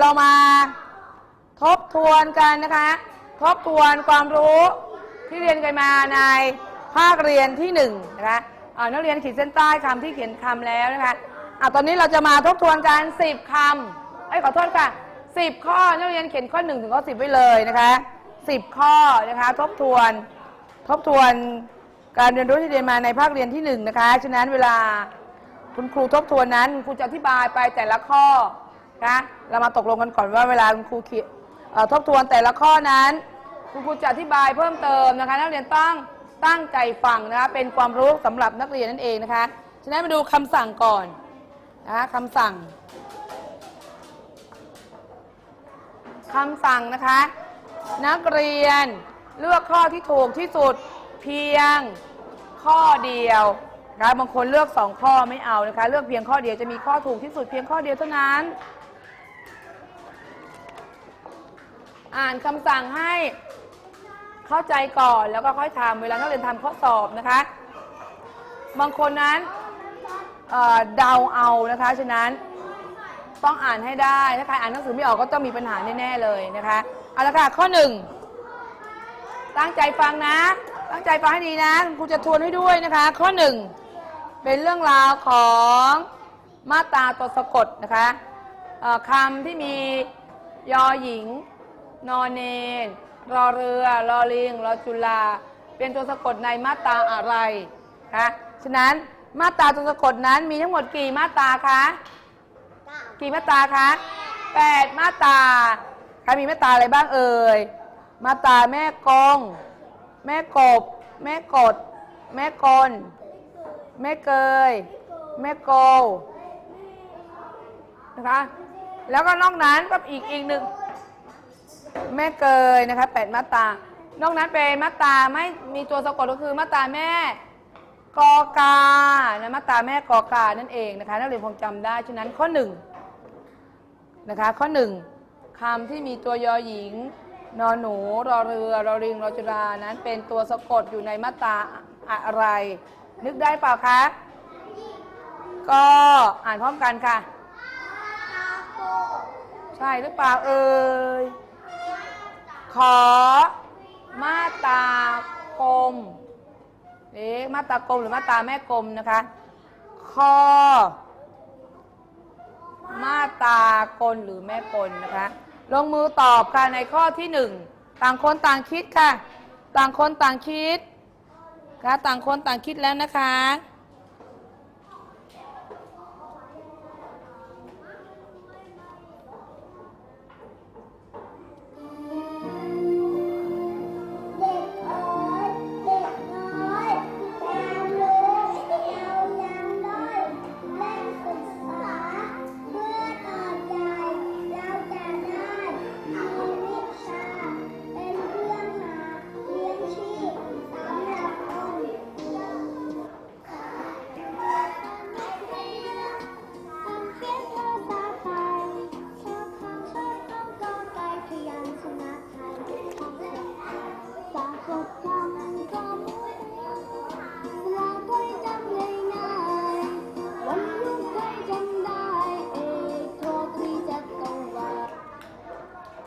เดี๋ยวเรามาทบทวนกันนะคะ ทบทวนความรู้ที่เรียนกันมาในภาคเรียนที่หนึ่งนะคะอ่านักเรียนขีดเส้นใต้คำที่เขียนคำแล้วนะคะอะตอนนี้เราจะมาทบทวนกัน 10คำเอ้ขอโทษค่ะ 10 ข้อนักเรียนเขียนข้อ 1 ถึงข้อ 10 ไว้เลยนะคะ 10 ข้อนะคะทบทวนทบทวนการเรียนรู้ที่เรียนมาในภาคเรียนที่หนึ่งนะคะฉะนั้นเวลาคุณครูทบทวนนั้นคุณจะอธิบายไปแต่ละข้อ นะเรามาตกลงกันก่อนว่าเวลาคุณครูเขียนเอ่อทบทวนแต่ละข้อนั้น คุณครูจะอธิบายเพิ่มเติมนะคะ นักเรียนต้องตั้งใจฟังนะคะเป็นความรู้สำหรับนักเรียนนั่นเองนะคะฉะนั้นมาดูคำสั่งก่อนนะคะคำสั่งคำสั่งนะคะ นักเรียนเลือกข้อที่ถูกที่สุดเพียงข้อเดียวนะคะบางคนเลือกสองข้อไม่เอานะคะ เลือกเพียงข้อเดียวจะมีข้อถูกที่สุดเพียงข้อเดียวเท่านั้น อ่านคำสั่งให้เข้าใจก่อนแล้วก็ค่อยทำเวลานักเรียนทำข้อสอบนะคะ บางคนนั้นเอ่อเดาเอานะคะ ฉะนั้นต้องอ่านให้ได้ ถ้าใครอ่านหนังสือไม่ออกก็ต้องมีปัญหาแน่ๆเลยนะคะ เอาละค่ะ ข้อหนึ่ง ตั้งใจฟังนะ ตั้งใจฟังให้ดีนะครูจะทวนให้ด้วยนะคะ ข้อหนึ่ง เป็นเรื่องราวของมาตราตัวสะกดนะคะคำที่มียอหญิง นอนเนนรอเรือ รอลิง รอจุลา เป็นตัวสะกดในมาตราอะไรคะฉะนั้นมาตราตัวสะกดนั้นมีทั้งหมดกี่มาตราคะกี่มาตราคะแปดมาตราใครมีมาตราอะไรบ้างเอ่ยมาตราแม่กงแม่กบ แม่กด แม่กลแม่เกย แม่โกนะคะแล้วก็นอกนั้นก็อีกอีกหนึ่ง แม่เกยนะคะแปดมาตรา นอกนั้นเป็นมาตราไม่มีตัวสะกดก็คือมาตราแม่กอกานะมาตราแม่กอกานั่นเองนะคะนักเรียนคงจำได้ฉะนั้นข้อหนึ่งนะคะข้อหนึ่งคำที่มีตัวยอหญิงนอนหนูรอเรือรอริงรอจุรานั้นเป็นตัวสะกดอยู่ในมาตราอะไร นึกได้เปล่าคะ ก็อ่านพร้อมกันค่ะ ใช่หรือเปล่าเอ่ย ขอ มาตากลมเอ๊ะมาตากลมหรือมาตาแม่กลมนะคะ คอ มาตากลหรือแม่กลนะคะ ลงมือตอบค่ะในข้อที่หนึ่งต่างคนต่างคิดค่ะ ต่างคนต่างคิดค่ะต่างคนต่างคิดแล้วนะคะ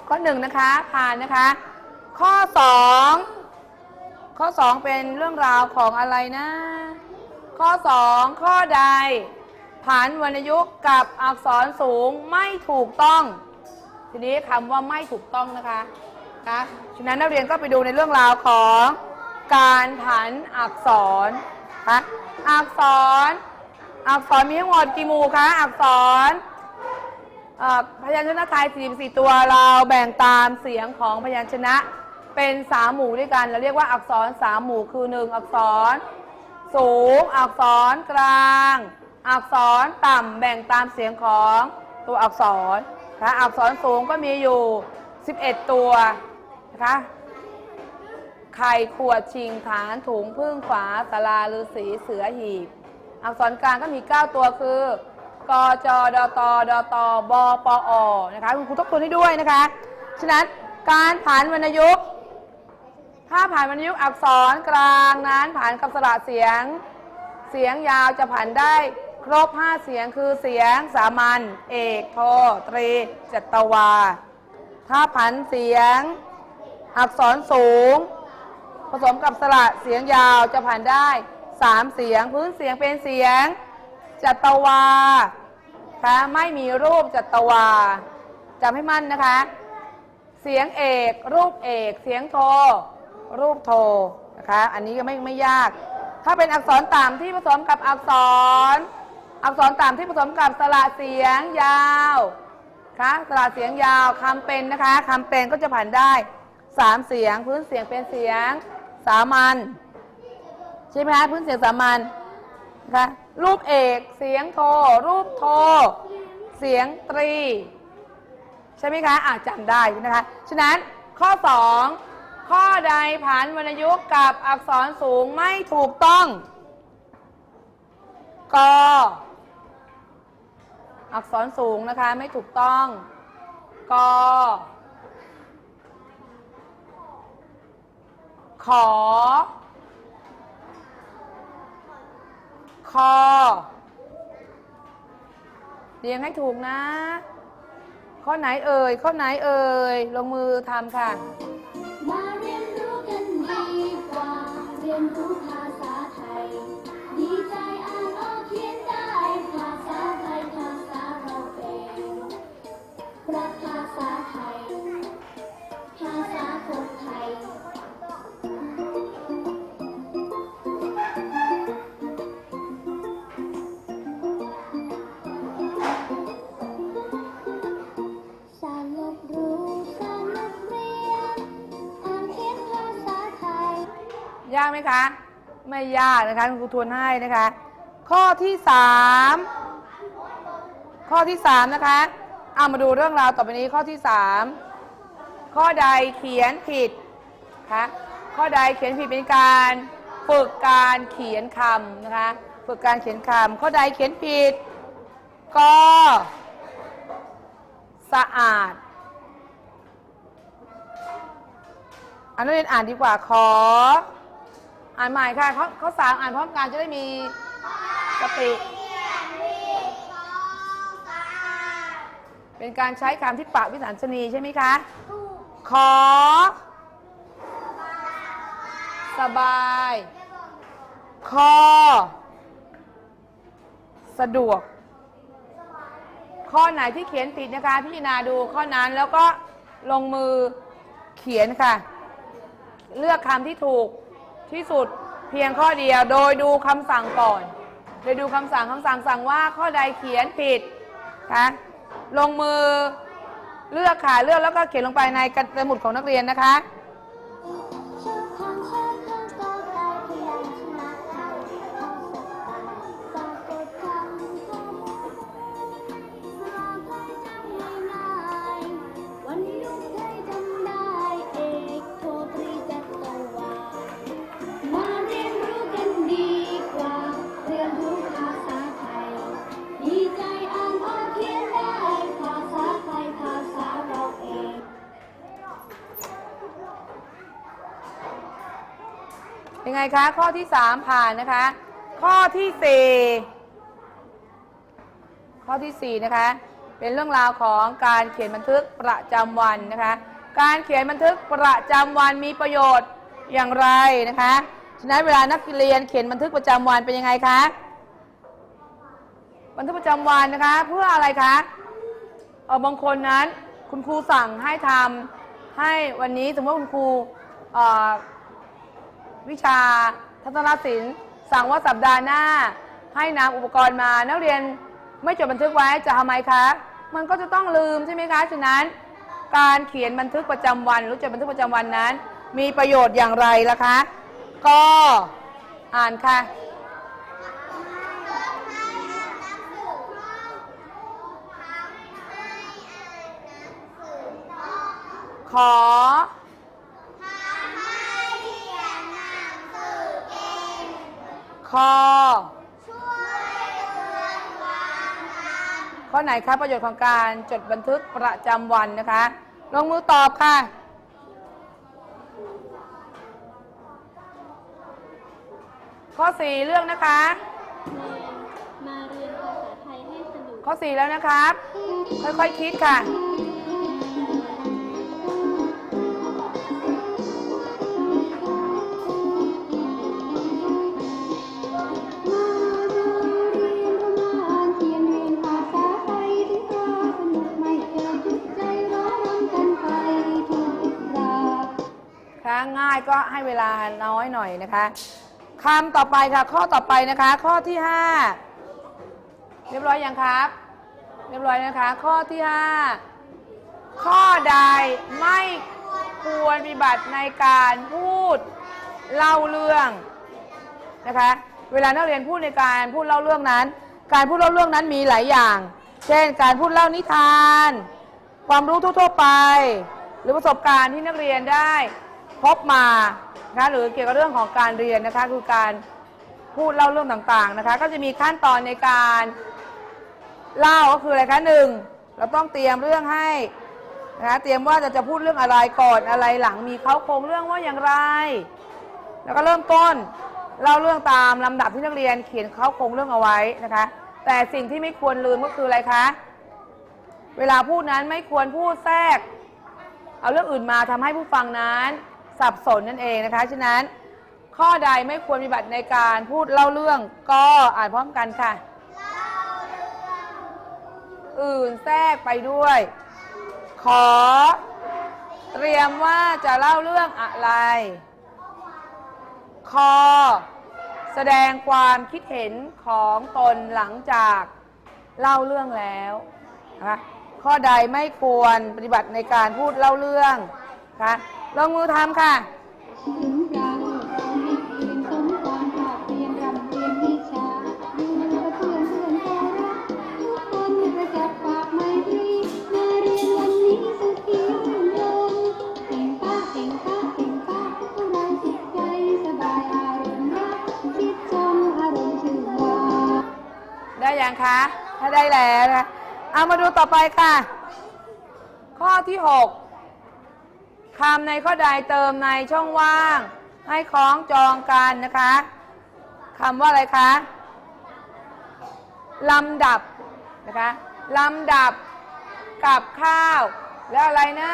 ข้อหนึ่งนะคะผ่านนะคะ ข้อสองข้อสองเป็นเรื่องราวของอะไรนะ ข้อสองข้อใดผันวรรณยุกต์กับอักษรสูงไม่ถูกต้อง ทีนี้คำว่าไม่ถูกต้องนะคะนะฉะนั้นนักเรียนก็ไปดูในเรื่องราวของการผันอักษรนะอักษร อักษรมีทั้งหมดกี่หมู่คะอักษร เอ่อพยัญชนะไทย 44 ตัวเราแบ่งตามเสียงของพยัญชนะเป็นสามหมู่ด้วยกันเราเรียกว่าอักษรสามหมู่คือ1อักษร สูง อักษรกลาง อักษรต่ำแบ่งตามเสียงของตัวอักษรนะคะอักษรสูงก็มีอยู่ 11 ตัวนะคะไข่ขวดชิงฐานถุงพึ่งฝาสลาฤาษีเสือหีบ อักษรกลางก็มี 9 ตัวคือ กจดตดตบปอนะคะคุณครูทบทวนให้ด้วยนะคะ ฉะนั้นการผ่านวรรณยุกต์ถ้าผ่านวรรณยุกต์อักษรกลางนั้นผ่านกับสระเสียง เสียงยาวจะผ่านได้ครบห้าเสียงคือเสียงสามัญเอกโทตรีจัตวา ถ้าผันเสียง อักษรสูง ผสมกับสระเสียงยาวจะผ่านได้สามเสียงพื้นเสียงเป็นเสียง จัตวาคะไม่มีรูปจัตวาจำให้มั่นนะคะ เสียงเอก รูปเอก เสียงโท รูปโทนะคะอันนี้ก็ไม่ไม่ยาก ถ้าเป็นอักษรต่ำที่ผสมกับอักษร อักษรต่ำที่ผสมกับสระเสียงยาวคะสระเสียงยาวคำเป็นนะคะคำเป็นก็จะผ่านได้สามเสียง พื้นเสียงเป็นเสียงสามัญใช่ไหมคะพื้นเสียงสามัญนะคะ รูปเอก เสียงโท รูปโท เสียงตรี ใช่ไหมคะอาจจำได้นะคะ ฉะนั้นข้อ 2 ข้อใดผันวรรณยุกต์กับอักษรสูงไม่ถูกต้องกอักษรสูงนะคะไม่ถูกต้องกขอ คอ เรียงให้ถูกนะ ข้อไหนเอ่ย ข้อไหนเอ่ย ลงมือทำค่ะ ไหมคะ ไม่ยากนะคะคุณครูทวนให้นะคะ ข้อที่สามข้อที่สามนะคะเอามาดูเรื่องราวต่อไปนี้ข้อที่สามข้อใดเขียนผิดคะข้อใดเขียนผิดเป็นการฝึกการเขียนคำนะคะฝึกการเขียนคำข้อใดเขียนผิดก็สะอาดอันนักเรียนอ่านดีกว่าขอ อ่านใหม่ค่ะเขาเขาสามอ่านพร้อมกันจะได้มีสติ เป็นการใช้คำที่ปะวิสัญชนีใช่ไหมคะ ขอ สบาย คอ สะดวก ข้อไหนที่เขียนผิดนะคะ พิจารณาดูข้อนั้นแล้วก็ลงมือเขียนค่ะ เลือกคำที่ถูก ที่สุดเพียงข้อเดียวโดยดูคำสั่งก่อน โดยดูคำสั่งคำสั่งสั่งว่าข้อใดเขียนผิดคะลงมือเลือกค่ะเลือกแล้วก็เขียนลงไปในกระสมุดของนักเรียนนะคะ เป็นไงคะ ข้อที่3ผ่านนะคะ ข้อที่4ข้อทีสี่4นะคะ เป็นเรื่องราวของการเขียนบันทึกประจำวันนะคะ การเขียนบันทึกประจำวันมีประโยชน์อย่างไรนะคะฉะนั้นเวลานักเรียนเขียนบันทึกประจำวันเป็นยังไงคะบันทึกประจำวันนะคะ เพื่ออะไรคะเออบางคนนั้น คุณครูสั่งให้ทำให้วันนี้สมมติว่าคุณครูเออ วิชาทัศนศิลป์ สั่งว่าสัปดาห์หน้า ให้นำอุปกรณ์มา นักเรียนไม่จดบันทึกไว้จะทำไมคะ มันก็จะต้องลืมใช่ไหมคะ ฉะนั้น การเขียนบันทึกประจำวัน หรือจดบันทึกประจำวันนั้น มีประโยชน์อย่างไรล่ะคะ ก็อ่านค่ะ ขอ คอ ข้อไหนคะประโยชน์ของการจดบันทึกประจำวันนะคะ ลงมือตอบค่ะข้อ 4 เรื่องนะคะ มาเรียนข้อ 4 แล้วนะครับ ค่อยๆคิดค่ะ เวลาน้อยหน่อยนะคะคำต่อไปค่ะ ข้อต่อไปนะคะ ข้อที่ 5 เรียบร้อยยังครับ เรียบร้อยนะคะ ข้อที่ 5 ข้อใดไม่ควรปฏิบัติในการพูดเล่าเรื่องนะคะ เวลานักเรียนพูดในการพูดเล่าเรื่องนั้น การพูดเล่าเรื่องนั้นมีหลายอย่าง เช่น การพูดเล่านิทาน ความรู้ทั่วๆไป หรือประสบการณ์ที่นักเรียนได้พบมา นะคะหรือเกี่ยวกับเรื่องของการเรียนนะคะคือการพูดเล่าเรื่องต่างๆนะคะ ก็จะมีขั้นตอนในการเล่าก็คืออะไรคะหนึ่งเราต้องเตรียมเรื่องให้นะคะเตรียมว่าจะจะพูดเรื่องอะไรก่อนอะไรหลังมีเขาโครงเรื่องว่าอย่างไร แล้วก็เริ่มต้นเล่าเรื่องตามลำดับที่นักเรียนเขียนเขาโครงเรื่องเอาไว้นะคะ แต่สิ่งที่ไม่ควรลืมก็คืออะไรคะเวลาพูดนั้นไม่ควรพูดแทรก เอาเรื่องอื่นมาทำให้ผู้ฟังนั้น สับสนนั่นเองนะคะ ฉะนั้น ข้อใดไม่ควรปฏิบัติในการพูดเล่าเรื่องก็อ่านพร้อมกันค่ะ อื่นแทรกไปด้วย ขอ เตรียมว่าจะเล่าเรื่องอะไร คอ แสดงความคิดเห็นของตนหลังจากเล่าเรื่องแล้วนะคะข้อใดไม่ควรปฏิบัติในการพูดเล่าเรื่องนะคะ ลงมือทำค่ะ ถึงเราเราให้เรียนสมความภาคเรียนรำเรียนวิชาอยู่กับเพื่อนเพื่อนก็รักทุกคนประจับปากไมตรีมาเรียนวันนี้สุขีรื่นรมเก่งป้าเก่งป้าเก่งป้าพวกเราจิตใจสบายอารมณ์รักคิดชมอารมณ์ชื่นวาได้ยังคะ ถ้าได้แล้วนะ เอามาดูต่อไปค่ะ ข้อที่6 คำในข้อใดเติมในช่องว่าง ให้คล้องจองกันนะคะคำว่าอะไรคะลำดับนะคะลำดับกับข้าว แล้วอะไรนะ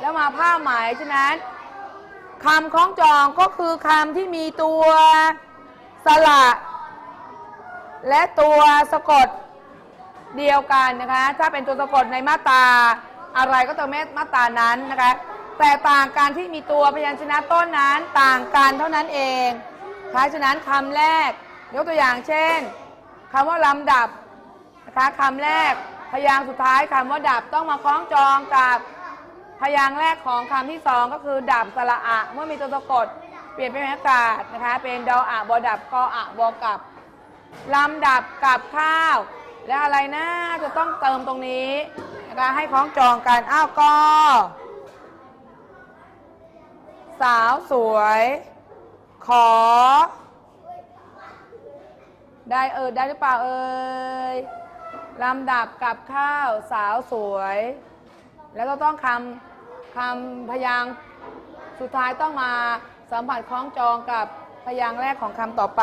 แล้วมาผ้าไหมฉะนั้นคำคล้องจองก็คือคำที่มีตัวสระ และตัวสะกดเดียวกันนะคะ ถ้าเป็นตัวสะกดในมาตาอะไรก็ตัวมาตานั้นนะคะ แต่ต่างกันที่มีตัวพยัญชนะต้นนั้นต่างกันเท่านั้นเองเพราะฉะนั้นคำแรก ยกตัวอย่างเช่นคำว่าลำดับนะคะคำแรกพยางค์สุดท้ายคำว่าดับต้องมาคล้องจองกับพยางค์แรกของคำที่สองก็คือดับสระอะเมื่อมีตัวสะกดเปลี่ยนเป็นอากาศนะคะ เป็นดออะบอดับกออะบอกับลำดับกับข้าว และอะไรนะจะต้องเติมตรงนี้นะคะให้คล้องจองกันอ้าวก็ สาวสวย ขอ ได้เออได้หรือเปล่าเอ่ยลำดับกับข้าวสาวสวย แล้วก็ต้องคำคำพยางสุดท้ายต้องมาสัมผัสคล้องจองกับพยางแรกของคำต่อไป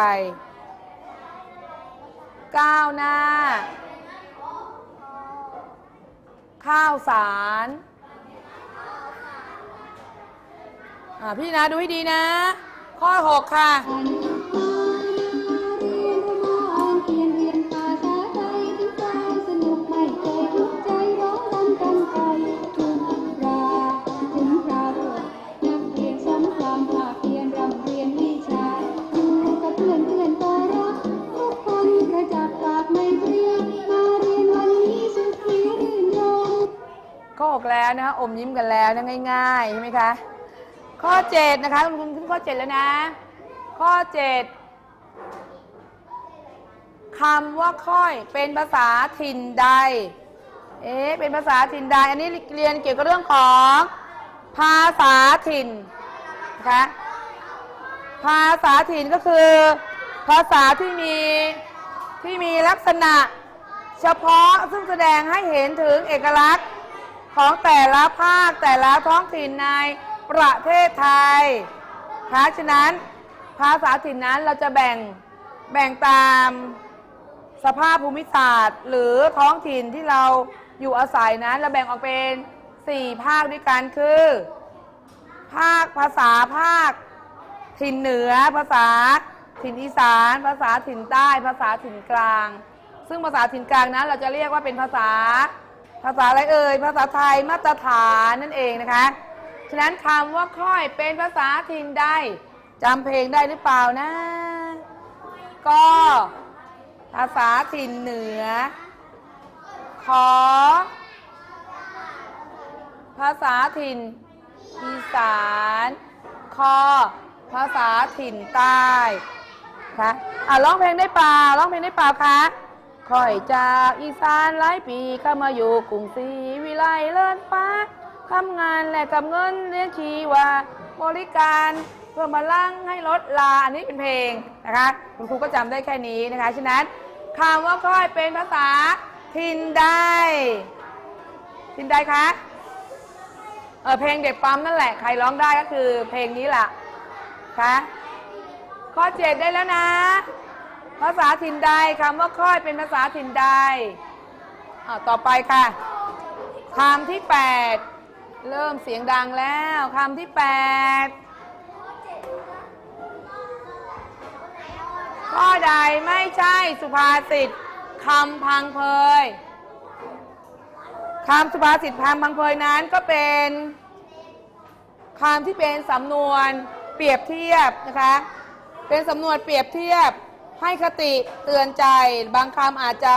ก้าวหน้า ข้าวสาร อ่าพี่นะดูให้ดีนะ ข้อ 6 ค่ะข้องรำกันไปทุกราถึงคราวจบนักเรียนสมความภาคเรียนรำเรียนวิชาอยู่กับเพื่อนเพื่อนก็รักทุกคนกระจับปากไม่เปรียมาเรียนวันนี้สุขีรื่นรมข้อ 6 แล้วนะคะอมยิ้มกันแล้วนะง่ายๆใช่ไหมคะ ข้อ7นะคะคุณคุณขึ้นข้อ7แล้วนะ ข้อ7คำว่าค่อยเป็นภาษาถิ่นใด เอ๊ะ เป็นภาษาถิ่นใด อันนี้เรียนเกี่ยวกับเรื่องของ ภาษาถิ่นนะคะภาษาถิ่นก็คือ ภาษาที่มีที่มีลักษณะ เฉพาะซึ่งแสดงให้เห็นถึงเอกลักษณ์ของแต่ละภาคแต่ละท้องถิ่นใน ประเทศไทยคะฉะนั้นภาษาถิ่นนั้นเราจะแบ่งแบ่งตามสภาพภูมิศาสตร์ หรือท้องถิ่นที่เราอยู่อาศัยนั้นเราแบ่งออกเป็น 4 ภาคด้วยกันคือ ภาคภาษาภาค ถิ่นเหนือ ภาษาถิ่นอีสาน ภาษาถิ่นใต้ ภาษาถิ่นกลาง ซึ่งภาษาถิ่นกลางนั้นเราจะเรียกว่าเป็นภาษา ภาษาอะไรเอ่ยภาษาไทยมาตรฐานนั่นเองนะคะ ฉะนั้นคำว่าค่อยเป็นภาษาถิ่นใดจำเพลงได้หรือเปล่านะ ก็ ภาษาถิ่นเหนือ ขอ ภาษาถิ่นอีสานคอภาษาถิ่นใต้คะอะร้องเพลงได้เปล่าร้องเพลงได้เปล่าคะค่อยจากอีสานหลายปีเข้ามาอยู่กรุงศรีวิไลเลิศฟ้า ทำงานแลกกับเงินเลี้ยงชีวาบริการเพื่อมาลั่งให้ลดลาอันนี้เป็นเพลงนะคะ คุณครูก็จำได้แค่นี้นะคะ ฉะนั้นคำว่าค่อยเป็นภาษาถิ่นใดถิ่นใดคะเออเพลงเด็กปั๊มนั่นแหละใครร้องได้ก็คือเพลงนี้แหละคะข้อเจ็ดได้แล้วนะ ภาษาถิ่นใดคำว่าค่อยเป็นภาษาถิ่นใดอ่าต่อไปค่ะคำที่แปด เริ่มเสียงดังแล้วคำที่แปดข้อใดไม่ใช่สุภาษิตคำพังเพยคำสุภาษิตพามพังเพยนั้นก็เป็นคำที่เป็นสำนวนเปรียบเทียบนะคะ เป็นสำนวนเปรียบเทียบให้คติเตือนใจ บางคำอาจจะ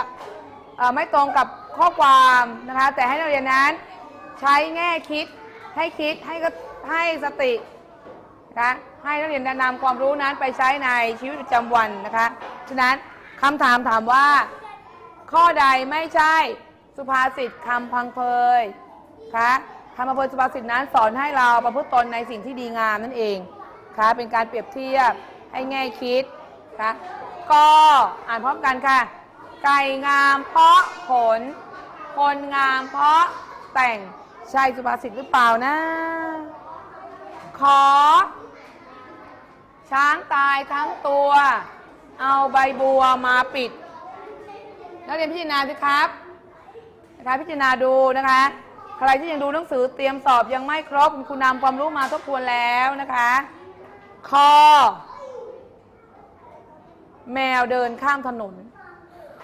ไม่ตรงกับข้อความนะคะ แต่ให้นักเรียนนั้น ใช้แง่คิด ให้คิดให้ก็ให้สตินะคะให้นักเรียนนำความรู้นั้นไปใช้ในชีวิตประจำวันนะคะฉะนั้นคำถามถามว่า ข้อใดไม่ใช่สุภาษิตคำพังเพยคะคำพังเพยสุภาษิตนั้นสอนให้เราประพฤติตนในสิ่งที่ดีงามนั่นเองคะเป็นการเปรียบเทียบให้แง่คิดคะก็อ่านพร้อมกันค่ะ ไก่งามเพราะขนคนงามเพราะแต่ง ใช่สุภาษิตหรือเปล่านะ ขอ ช้างตายทั้งตัว เอาใบบัวมาปิด นักเรียนพิจารณาสิครับนะคะพิจารณาดูนะคะ ใครที่ยังดูหนังสือเตรียมสอบยังไม่ครบคุณนำความรู้มาทบทวนแล้วนะคะ คอ แมวเดินข้ามถนน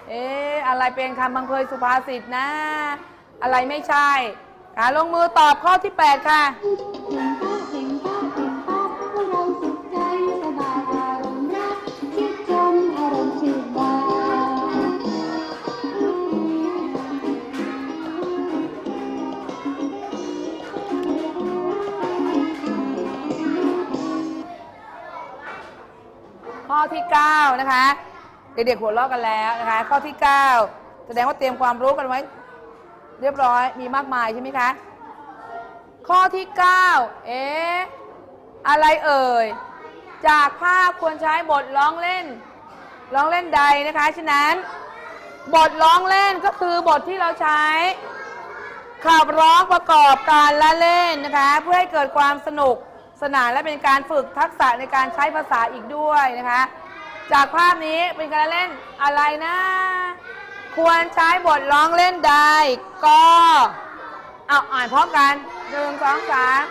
เอ๊ะอะไรเป็นคำบังเคยสุภาษิตนะ อะไรไม่ใช่ ค่ะลงมือตอบข้อที่ 8 ค่ะเก่งป้าเก่เก้านบานข้อที่ 9 นะคะ เด็กๆหัวเราะกันแล้วนะคะ ข้อที่ 9 แสดงว่าเตรียมความรู้กันไว้ เรียบร้อยมีมากมายใช่ไหมคะ ข้อที่ 9 เอ๊ะอะไรเอ่ย จากภาพควรใช้บทร้องเล่น ร้องเล่นใดนะคะ ฉะนั้น บทร้องเล่นก็คือบทที่เราใช้ ขับร้องประกอบการละเล่นนะคะ เพื่อให้เกิดความสนุกสนานและเป็นการฝึกทักษะในการใช้ภาษาอีกด้วยนะคะ จากภาพนี้เป็นการละเล่นอะไรนะ ควรใช้บทร้องเล่นใดก็เอาอ่านพร้อมกันหนึ่งสองสาม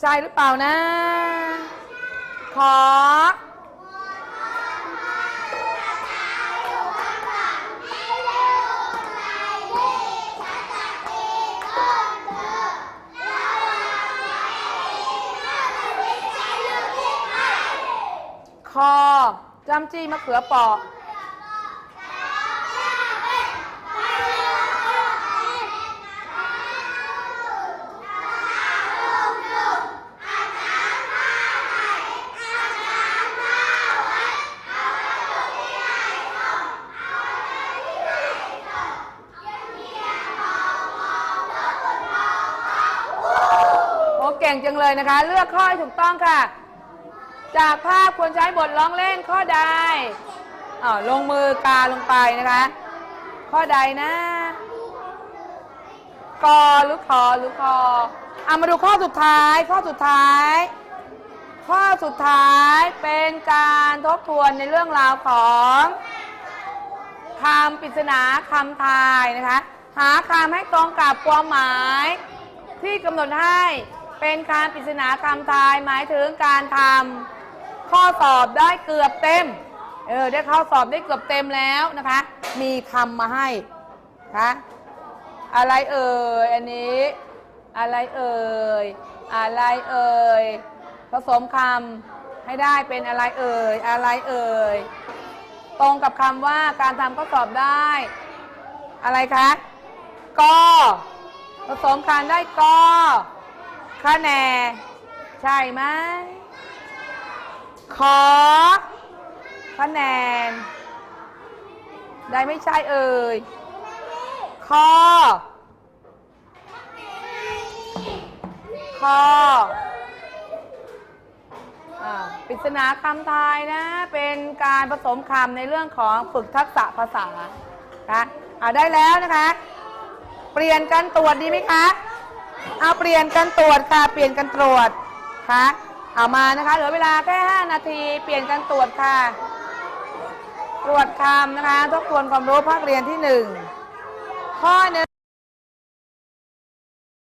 ใช่หรือเปล่านะ ขอ คอจำจี้มะเขือเปราะโอ้เก่งจังเลยนะคะ เลือกข้อให้ถูกต้องค่ะ จากภาพควรใช้บทร้องเล่นข้อใดอ่าลงมือกาลงไปนะคะ ข้อใดนะกอหรือคอหรือคอเอามาดูข้อสุดท้าย ข้อสุดท้าย ข้อสุดท้ายเป็นการทบทวนในเรื่องราวของคำปริศนาคำทายนะคะ หาคำให้ตรงกับความหมาย ที่กำหนดให้เป็นการปริศนาคำทายหมายถึงการทำ ข้อสอบได้เกือบเต็ม เออ ได้ข้อสอบได้เกือบเต็มแล้วนะคะ มีคำมาให้คะอะไรเอ่ย อันนี้ อะไรเอ่ย อะไรเอ่ย ผสมคำให้ได้เป็นอะไรเอ่ย อะไรเอ่ย ตรงกับคำว่าการทำข้อสอบได้ อะไรคะกอผสมคำได้กอคะแนนใช่ไหม ขอคะแนน ได้ไม่ใช่เอ่ยคอขออ่าปริศนาคำทายนะ เป็นการผสมคำในเรื่องของฝึกทักษะภาษาค่ะอ่าได้แล้วนะคะ เปลี่ยนกันตรวจดีไหมคะ เอาเปลี่ยนกันตรวจค่ะ เปลี่ยนกันตรวจค่ะ เอามานะคะเหลือเวลาแค่ 5 นาที เปลี่ยนกันตรวจค่ะ ตรวจคำนะคะทบทวนความรู้ภาคเรียนที่ 1 ข้อหนึ่ง